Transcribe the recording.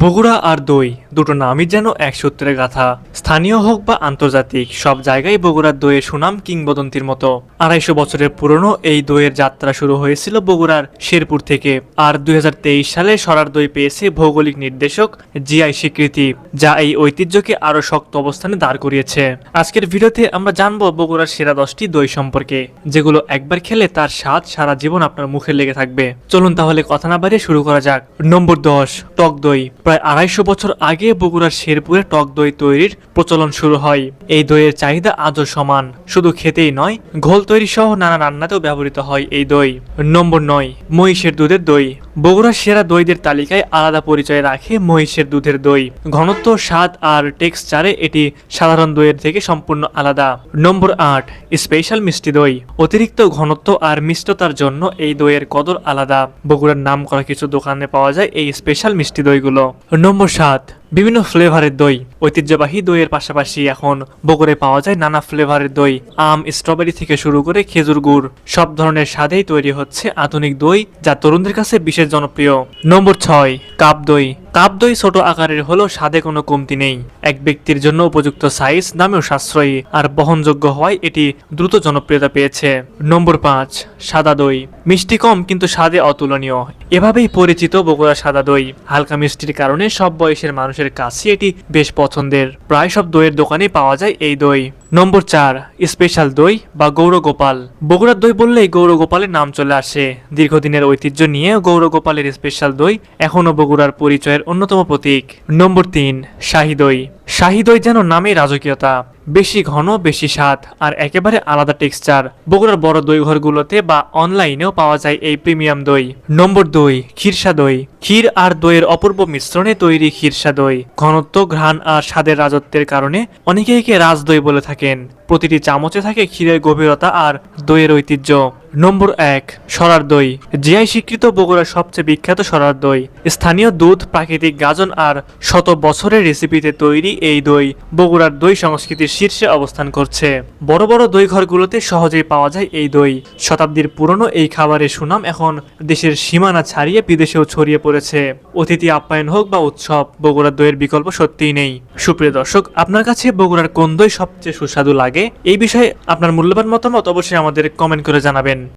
বগুড়া আর দই, দুটো নামই যেন এক সূত্রে গাথা। স্থানীয় হোক বা আন্তর্জাতিক, সব জায়গায় বগুড়ার দইয়ের সুনাম কিংবদন্তির মতো। আড়াইশো বছরের পুরনো এই দইয়ের যাত্রা শুরু হয়েছিল বগুড়ার শেরপুর থেকে, আর দুই হাজার তেইশ সালে সরার দই পেয়েছে ভৌগোলিক নির্দেশক জিআই স্বীকৃতি, যা এই ঐতিহ্যকে আরও শক্ত অবস্থানে দাঁড় করিয়েছে। আজকের ভিডিওতে আমরা জানব বগুড়ার সেরা দশটি দই সম্পর্কে, যেগুলো একবার খেলে তার স্বাদ সারা জীবন আপনার মুখে লেগে থাকবে। চলুন তাহলে কথা না বাড়িয়ে শুরু করা যাক। নম্বর দশ, টক দই। প্রায় আড়াইশো বছর আগে বগুড়ার শেরপুরে টক দই তৈরির প্রচলন শুরু হয়। এই দইয়ের চাহিদা আজও সমান। শুধু খেতেই নয়, ঘোল তৈরি সহ নানা রান্নাতেও ব্যবহৃত হয় এই দই। নম্বর নয়, মহিষের দুধের দই। বগুড়ার সেরা দইদের তালিকায় আলাদা পরিচয় রাখে মহিষের দুধের দই। ঘনত্ব স্বাদ আর টেক্সচারে এটি সাধারণ দইয়ের থেকে সম্পূর্ণ আলাদা। নম্বর আট, স্পেশাল মিষ্টি দই। অতিরিক্ত ঘনত্ব আর মিষ্টতার জন্য এই দইয়ের কদর আলাদা। বগুড়ার নাম করা কিছু দোকানে পাওয়া যায় এই স্পেশাল মিষ্টি দইগুলো। নম্বর সাত বিভিন্ন ফ্লেভারের দই। ঐতিহ্যবাহী দইয়ের পাশাপাশি এখন বগুড়ে পাওয়া যায় নানা ফ্লেভারের দই। আম স্ট্রবেরি থেকে শুরু করে খেজুর গুড়। সব ধরনের স্বাদেই তৈরি হচ্ছে আধুনিক দই, যা তরুণদের কাছে বিশেষ জনপ্রিয়। নম্বর ছয়, কাপ দই। কাপ দই ছোট আকারের হলেও স্বাদে কোনো কমতি নেই। এক ব্যক্তির জন্য উপযুক্ত সাইজ নামেও সাশ্রয়ী, আর বহনযোগ্য হওয়ায় এটি দ্রুত জনপ্রিয়তা পেয়েছে। নম্বর পাঁচ, সাদা দই। মিষ্টি কম, কিন্তু স্বাদে অতুলনীয়। এভাবেই পরিচিত বগুড়া সাদা দই। হালকা মিষ্টির কারণে সব বয়সের মানুষের কাছে এটি বেশ পছন্দের। প্রায় সব দইয়ের দোকানে পাওয়া যায় এই দই। নম্বর চার, স্পেশাল দই বা গৌরগোপাল। বগুড়ার দই বললেই গৌরগোপালের নাম চলে আসে। দীর্ঘদিনের ঐতিহ্য নিয়ে গৌরগোপালের স্পেশাল দই এখনও বগুড়ার পরিচয়ের অন্যতম প্রতীক। নম্বর তিন, শাহী দই। শাহী দই যেন নামে রাজকীয়তা। বেশি ঘন, বেশি স্বাদ আর একেবারে আলাদা টেক্সচার বগুড়ার বড় দই ঘরগুলোতে বা অনলাইনেও পাওয়া যায় এই প্রিমিয়াম দই। নম্বর দই ক্ষীরসা দই। ক্ষীর আর দইয়ের অপূর্ব মিশ্রণে তৈরি ক্ষীরসা দই। ঘনত্ব, ঘ্রাণ আর স্বাদের রাজত্বের কারণে অনেকে একে রাজ দই বলে থাকেন। প্রতিটি চামচে থাকে ক্ষীরের গভীরতা আর দইয়ের ঐতিহ্য। নম্বর এক, সরার দই। জিআই স্বীকৃত বগুড়ার সবচেয়ে বিখ্যাত সরার দই। স্থানীয় দুধ, প্রাকৃতিক গাজন আর শত বছরের রেসিপিতে তৈরি এই দই বগুড়ার দই সংস্কৃতির শীর্ষে অবস্থান করছে। বড় বড় দই ঘরগুলোতে সহজেই পাওয়া যায় এই দই। শতাব্দীর পুরনো এই খাবারের সুনাম এখন দেশের সীমানা ছাড়িয়ে বিদেশেও ছড়িয়ে পড়েছে। অতিথি আপ্যায়ন হোক বা উৎসব বগুড়ার দইয়ের বিকল্প সত্যিই নেই। সুপ্রিয় দর্শক, আপনার কাছে বগুড়ার কোন দই সবচেয়ে সুস্বাদু লাগে? এই বিষয়ে আপনার মূল্যবান মতামত অবশ্যই আমাদের কমেন্ট করে জানাবেন।